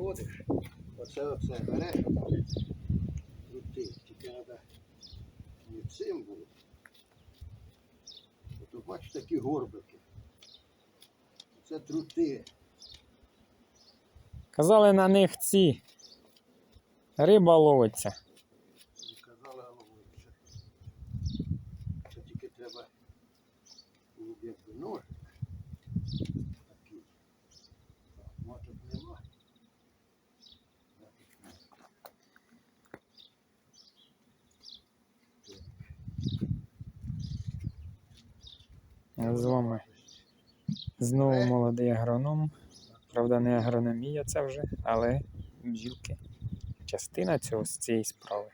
знаходиш, оце оце береш, крути, тільки треба не цим було. Ото бачиш такі горбики. Це трути. Казали на них ці. Риба ловиться. Казали головою. Це тільки треба б якби ножик. З вами знову молодий агроном. Правда, не агрономія це вже, але бджілки. Частина цього з цієї справи.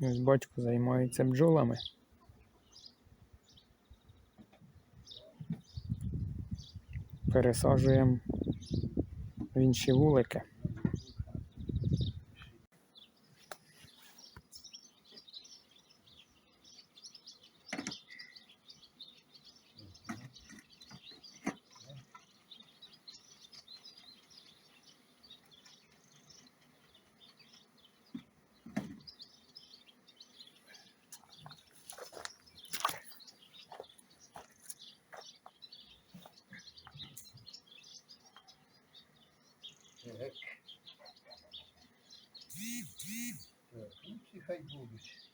Ось батько займається бджолами. Пересаджуємо в інші вулики. Так. Так, ну ці хай будуть.